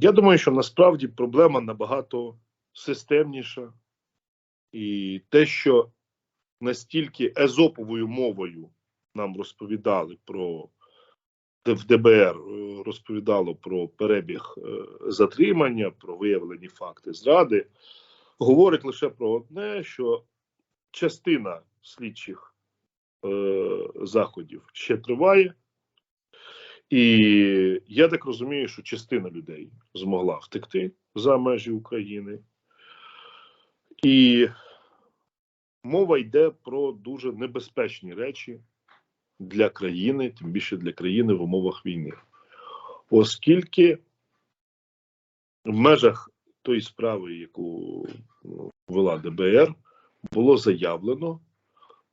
Я думаю, що насправді проблема набагато системніша, і те, що настільки езоповою мовою нам розповідали про в ДБР е, розповідало про перебіг е, затримання, про виявлені факти зради, говорить лише про одне, що частина слідчих е, заходів ще триває, і я так розумію, що частина людей змогла втекти за межі України. І мова йде про дуже небезпечні речі для країни, тим більше для країни в умовах війни. Оскільки в межах тої справи, яку ну, вела ДБР, було заявлено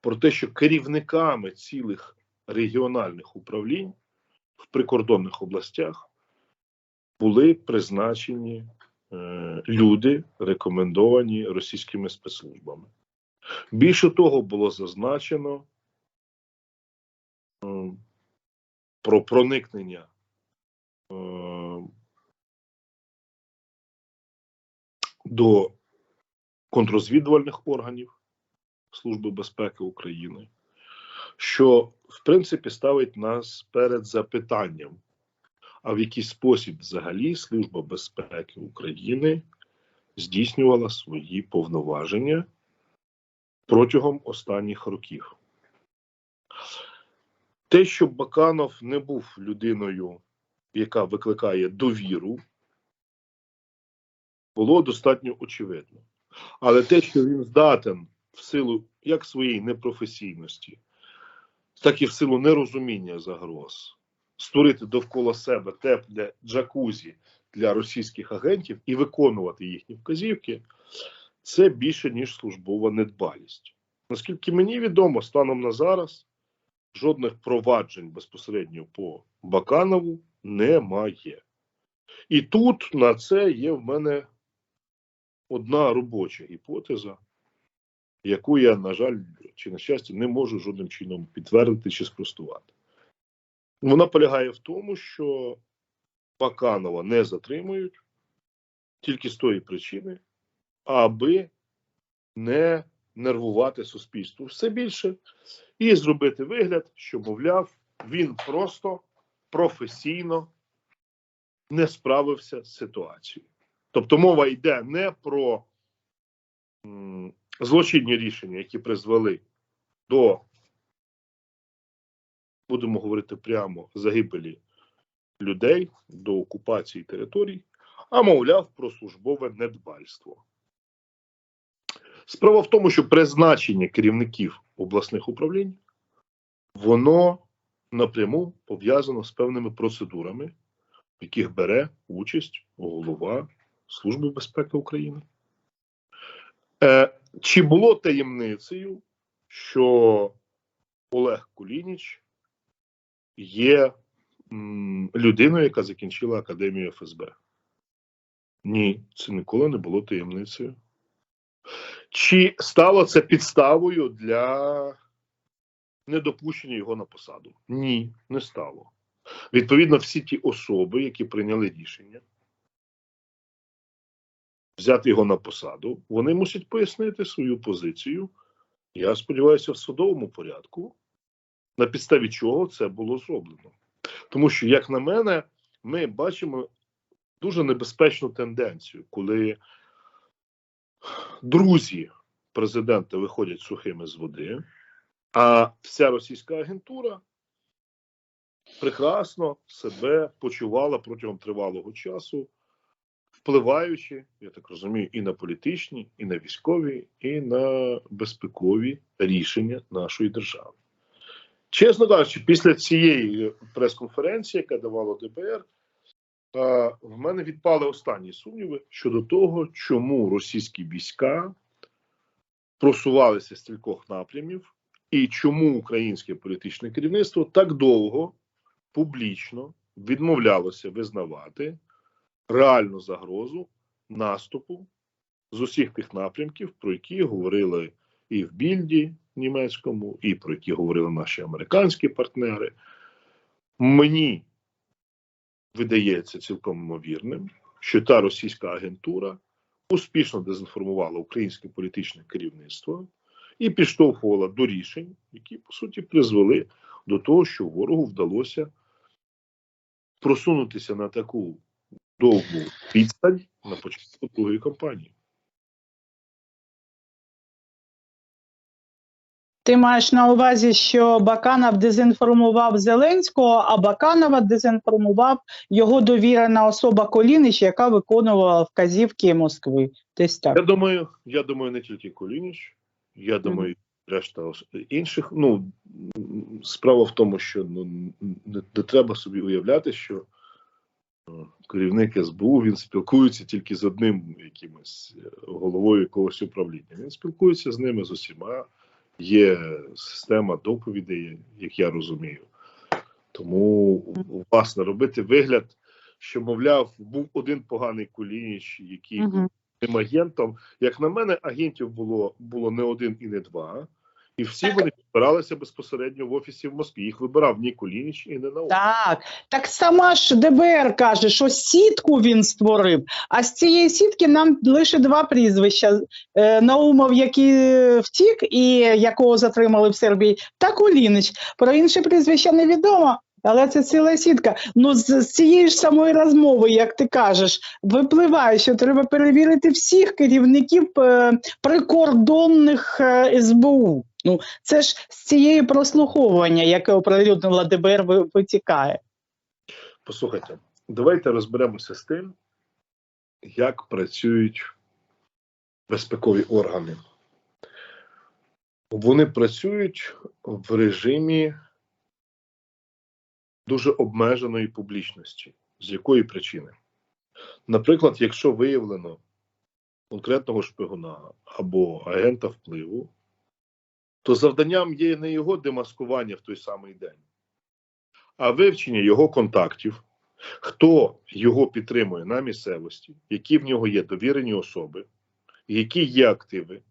про те, що керівниками цілих регіональних управлінь в прикордонних областях були призначені е, люди, рекомендовані російськими спецслужбами. Більше того, було зазначено е, про проникнення е, до контррозвідувальних органів Служби безпеки України, що в принципі ставить нас перед запитанням, а в який спосіб взагалі Служба безпеки України здійснювала свої повноваження протягом останніх років. Те, що Баканов не був людиною, яка викликає довіру, було достатньо очевидно. Але те, що він здатен в силу як своєї непрофесійності, так і в силу нерозуміння загроз, створити довкола себе тепле джакузі для російських агентів і виконувати їхні вказівки, це більше ніж службова недбалість. Наскільки мені відомо, станом на зараз жодних проваджень безпосередньо по Баканову немає. І тут на це є в мене одна робоча гіпотеза, яку я, на жаль, чи на щастя, не можу жодним чином підтвердити чи спростувати. Вона полягає в тому, що Баканова не затримують тільки з тої причини, аби не нервувати суспільство все більше і зробити вигляд, що, мовляв, він просто професійно не справився з ситуацією. Тобто мова йде не про злочинні рішення, які призвели до, будемо говорити прямо, загибелі людей, до окупації територій, а мовляв про службове недбальство. Справа в тому, що призначення керівників обласних управлінь воно напряму пов'язано з певними процедурами, в яких бере участь голова Служби безпеки України. Е, Чи було таємницею, що Олег Кулініч є людиною, яка закінчила Академію ФСБ? Ні, це ніколи не було таємницею. Чи стало це підставою для недопущення його на посаду? Ні, не стало. Відповідно, всі ті особи, які прийняли рішення взяти його на посаду, вони мусять пояснити свою позицію. Я сподіваюся, в судовому порядку, на підставі чого це було зроблено. Тому що, як на мене, ми бачимо дуже небезпечну тенденцію, коли друзі президента виходять сухими з води, а вся російська агентура прекрасно себе почувала протягом тривалого часу, впливаючи, я так розумію, і на політичні, і на військові, і на безпекові рішення нашої держави. Чесно кажучи, після цієї прес-конференції, яка давала ДБР, в мене відпали останні сумніви щодо того, чому російські війська просувалися з кількох напрямів, і чому українське політичне керівництво так довго публічно відмовлялося визнавати реальну загрозу наступу з усіх тих напрямків, про які говорили і в Більді німецькому, і про які говорили наші американські партнери. Мені видається цілком ймовірним, що та російська агентура успішно дезінформувала українське політичне керівництво і підштовхувала до рішень, які по суті призвели до того, що ворогу вдалося просунутися на таку довгу відстань на початку другої кампанії. Ти маєш на увазі, що Баканов дезінформував Зеленського, а Баканова дезінформував його довірена особа Колінич, яка виконувала вказівки Москви. Десь так. Я думаю, я думаю, не тільки Колініч, я думаю, решта інших. Ну справа в тому, що ну не, не треба собі уявляти, що керівник СБУ він спілкується тільки з одним якимось е, головою якогось управління. Він спілкується з ними з усіма. Є система доповідей, як я розумію. Тому, власне, робити вигляд, що, мовляв, був один поганий Кулініч, який був тим агентом. Як на мене, агентів було було не один і не два, і всі вони підбиралися безпосередньо в офісі в Москві. Їх вибирав ні Кулініч і не наук. Так, так сама ж ДБР каже, що сітку він створив, а з цієї сітки нам лише два прізвища: Е, Наумов, який втік, і якого затримали в Сербії, та Кулінич. Про інше прізвище невідомо. Але це ціла сітка. Ну, з, з цієї ж самої розмови, як ти кажеш, випливає, що треба перевірити всіх керівників е, прикордонних е, СБУ. Ну, це ж з цієї прослуховування, яке оприлюднила ДБР, витікає. Послухайте, давайте розберемося з тим, як працюють безпекові органи. Вони працюють в режимі дуже обмеженої публічності. З якої причини? Наприклад, якщо виявлено конкретного шпигуна або агента впливу, то завданням є не його демаскування в той самий день, а вивчення його контактів, хто його підтримує на місцевості, які в нього є довірені особи, які є активи,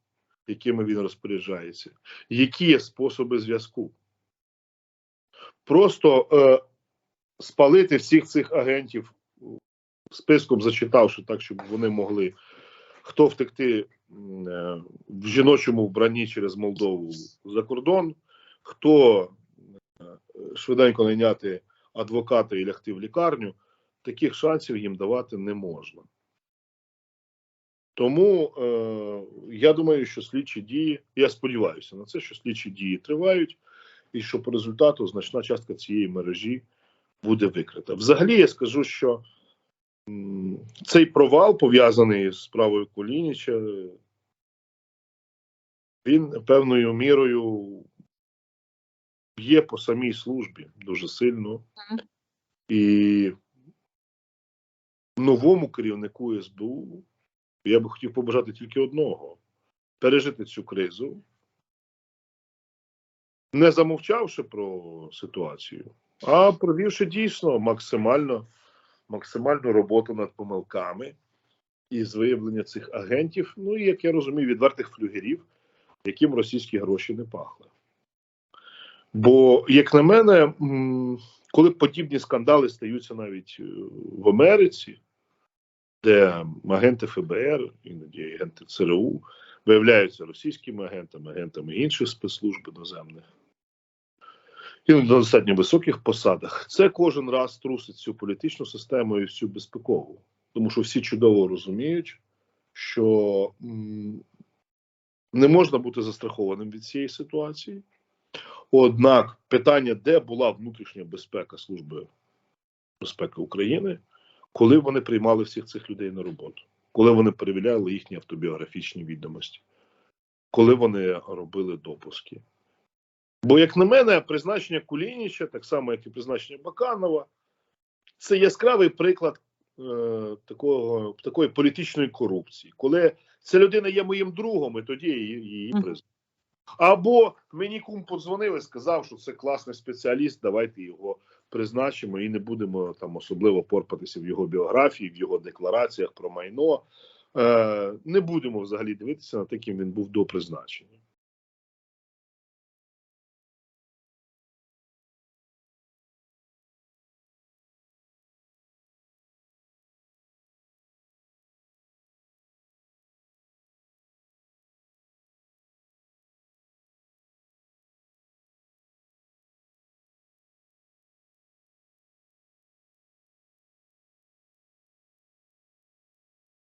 якими він розпоряджається, які є способи зв'язку. Просто е, спалити всіх цих агентів списком зачитавши так, щоб вони могли хто втекти е, в жіночому вбранні через Молдову за кордон, хто е, швиденько найняти адвоката і лягти в лікарню, таких шансів їм давати не можна. Тому е, я думаю, що слідчі дії, я сподіваюся на це, що слідчі дії тривають, і що по результату значна частка цієї мережі буде викрита. Взагалі, я скажу, що цей провал пов'язаний з справою Колініча, він певною мірою б'є по самій службі дуже сильно. І новому керівнику СБУ я би хотів побажати тільки одного: пережити цю кризу, не замовчавши про ситуацію, а провівши дійсно максимально, максимальну роботу над помилками із виявлення цих агентів, ну і як я розумію, відвертих флюгерів, яким російські гроші не пахли. Бо, як на мене, коли подібні скандали стаються навіть е, в Америці, де агенти ФБР, іноді агенти ЦРУ виявляються російськими агентами, агентами інших спецслужб іноземних, і на достатньо високих посадах, це кожен раз трусить цю політичну систему і всю безпекову. Тому що всі чудово розуміють, що не можна бути застрахованим від цієї ситуації. Однак питання, де була внутрішня безпека Служби безпеки України, коли вони приймали всіх цих людей на роботу, коли вони перевіряли їхні автобіографічні відомості, коли вони робили допуски. Бо, як на мене, призначення Кулініча, так само, як і призначення Баканова, це яскравий приклад такого, такої політичної корупції, коли ця людина є моїм другом, і тоді її, її Мгм. Або мені кум подзвонив і сказав, що це класний спеціаліст, давайте його призначимо і не будемо там особливо порпатися в його біографії, в його деклараціях про майно. Е, не будемо взагалі дивитися на те, ким він був до призначення.